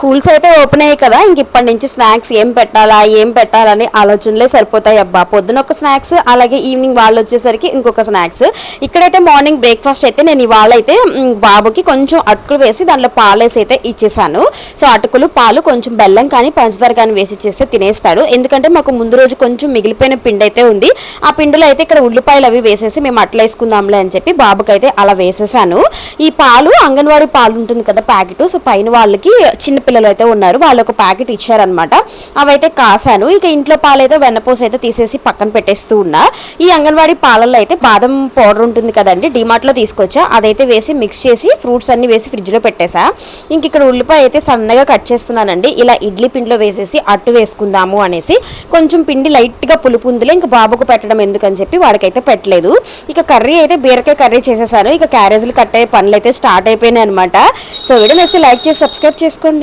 Schools అయితే open అయ్యాయి కదా ఇంక ఇప్పటి నుంచి స్నాక్స్ ఏం పెట్టాలా ఏం పెట్టాలని ఆలోచనలే సరిపోతాయి అబ్బా. పొద్దున ఒక స్నాక్స్ అలాగే ఈవినింగ్ వాళ్ళు వచ్చేసరికి ఇంకొక స్నాక్స్. ఇక్కడైతే మార్నింగ్ బ్రేక్ఫాస్ట్ అయితే నేను ఇవాళ అయితే బాబుకి కొంచెం అటుకులు వేసి దాంట్లో పాలేసి అయితే ఇచ్చేసాను. సో అటుకులు పాలు కొంచెం బెల్లం కానీ పంచదార కానీ వేసి ఇచ్చేస్తే తినేస్తాడు. ఎందుకంటే మాకు ముందు రోజు కొంచెం మిగిలిపోయిన పిండి అయితే ఉంది. ఆ పిండిలో అయితే ఇక్కడ ఉల్లిపాయలు అవి వేసేసి మేము అట్లా వేసుకుందాంలే అని చెప్పి బాబుకి అయితే అలా వేసేసాను. ఈ పాలు అంగన్వాడీ పాలు ఉంటుంది కదా ప్యాకెట్. సో పైన వాళ్ళకి చిన్న పిల్లలు అయితే ఉన్నారు వాళ్ళు ఒక ప్యాకెట్ ఇచ్చారనమాట అవైతే కాసాను ఇక ఇంట్లో పాలైతే వెన్నపూస అయితే తీసేసి పక్కన పెట్టేస్తూ ఉన్నా. ఈ అంగన్వాడీ పాలల్లో అయితే బాదం పౌడర్ ఉంటుంది కదండి డిమార్ట్లో తీసుకొచ్చా. అదైతే వేసి మిక్స్ చేసి ఫ్రూట్స్ అన్ని వేసి ఫ్రిడ్జ్లో పెట్టేసా. ఇంక ఇక్కడ ఉల్లిపాయ అయితే సన్నగా కట్ చేస్తున్నానండి. ఇలా ఇడ్లీ పిండిలో వేసేసి అట్టు వేసుకుందాము అనేసి. కొంచెం పిండి లైట్గా పులుపు ఉందిలే ఇంకా బాబుకు పెట్టడం ఎందుకని చెప్పి వాడికైతే పెట్టలేదు. ఇక కర్రీ అయితే బీరకాయ కర్రీ చేసేసాను. ఇక క్యారేజీలు కట్టే పనులు అయితే స్టార్ట్ అయిపోయినాయి అనమాట సో వీడియో నేస్తే లైక్ చేసి సబ్స్క్రైబ్ చేసుకోండి.